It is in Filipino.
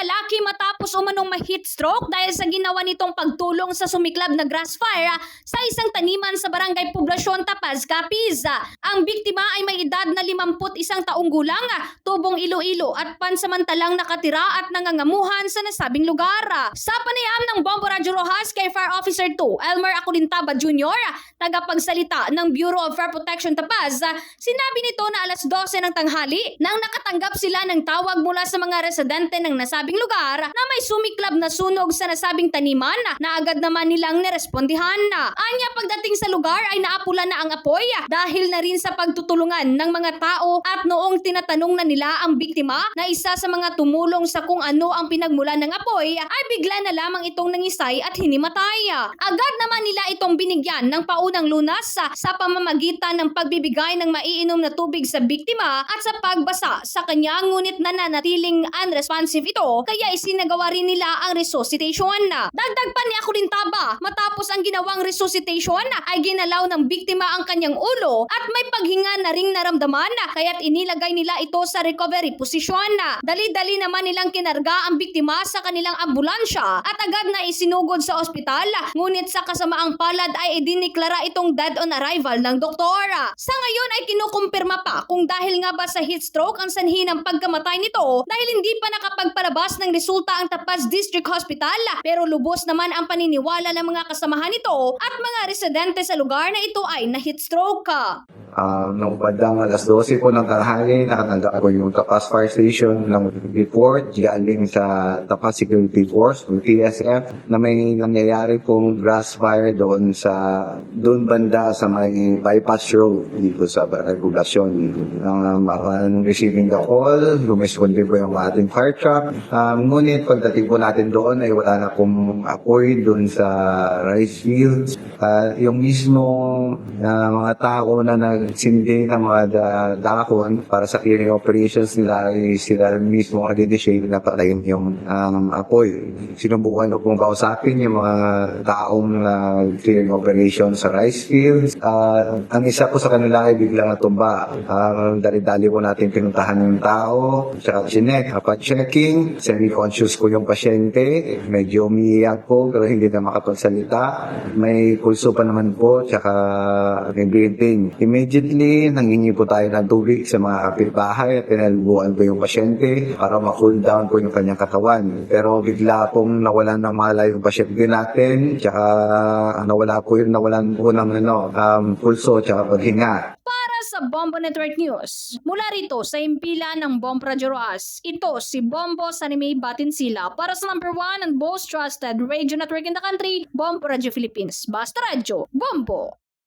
lalaki matapos umanong ma-heat stroke dahil sa ginawa nitong pagtulong sa sumiklab na grass fire sa isang taniman sa barangay Poblasyon Tapaz, Capiz. Ang biktima ay may edad na 51 taong gulang, tubong Iloilo at pansamantalang nakatira at nangangamuhan sa nasabing lugar. Sa panayam ng Bombo Radyo Rojas kay Fire Officer 2, Elmer Aculintaba Jr., tagapagsalita ng Bureau of Fire Protection Tapaz, sinabi nito na alas 12 ng tanghali nang nakatanggap sila ng tawag mula sa mga residente ng nasabing lugar na may sumiklab na sunog sa nasabing taniman na agad naman nilang nirespondihan. Anya pagdating sa lugar ay naapula na ang apoy dahil na rin sa pagtutulungan ng mga tao at noong tinatanong na nila ang biktima na isa sa mga tumulong sa kung ano ang pinagmulan ng apoy ay bigla na lamang itong nangisay at hinimatay. Agad naman nila itong binigyan ng paunang lunas sa, sa pamamagitan ng pagbibigay ng maiinom na tubig sa biktima at sa pagbasa sa kanya ngunit nananatiling unresponsive ito kaya isinagawa rin nila ang resuscitation. Dagdag pa ni Akulintaba matapos ang ginawang resuscitation ay ginalaw ng biktima ang kanyang ulo at may paghinga na ring naramdaman kaya't inilagay nila ito sa recovery position. Dali-dali naman nilang kinarga ang biktima sa kanilang ambulansya at agad na isinugod sa ospital ngunit sa kasamaang palad ay idiniklara itong dead on arrival ng doktora. Sa ngayon ay kinukumpirma pa kung dahil nga ba sa heat stroke ang sanhi ng pagkamatay nito dahil hindi pa nakapagpalabas ng resulta ang Tapaz District Hospital pero lubos naman ang paniniwala ng mga kasamahan nito at mga residente sa lugar na ito ay na heat. Ah, nung bandang alas 12 po ng tanghali, nakatanggap ko yung Tapas Fire Station ng report galing sa Tapas Security Force, yung TSF, na may nangyayari pong grass fire doon sa doon banda sa may bypass road dito sa Barangay Poblasyon. Um, receiving the call, lumiskundi po yung ating fire truck. Um, ngunit pagdating po natin doon ay wala na pong apoy doon sa rice fields. Ah, yung mismo na mga tao na nagsindi ng mga da- dakon para sa clearing operations nila ay sila mismo ang dideshape na patayin yung um, apoy. Sinubukan ko pong kausapin yung mga taong na clearing operations sa rice fields. Ah, ang isa po sa kanila ay biglang natumba. Uh, dali-dali po natin pinuntahan yung tao, tsaka chinek. Checking, semi-conscious po yung pasyente. Medyo umiiyak po pero hindi na makapagsalita. May pulso pa naman po, tsaka may breathing. Immediately, nangingi po tayo ng tubig sa mga kapitbahay at pinalbuan po yung pasyente para ma-cool down po yung kanyang katawan. Pero bigla pong nawalan ng malay yung pasyente natin, tsaka nawala po yun, nawalan po ng ano, um, pulso tsaka paghinga. Para sa Bombo Network News, mula rito sa impila ng Bomb Radio Roas, ito si Bombo Sanime Batinsila para sa number one and most trusted radio network in the country, Bomb Radio Philippines. Basta Radio, Bombo!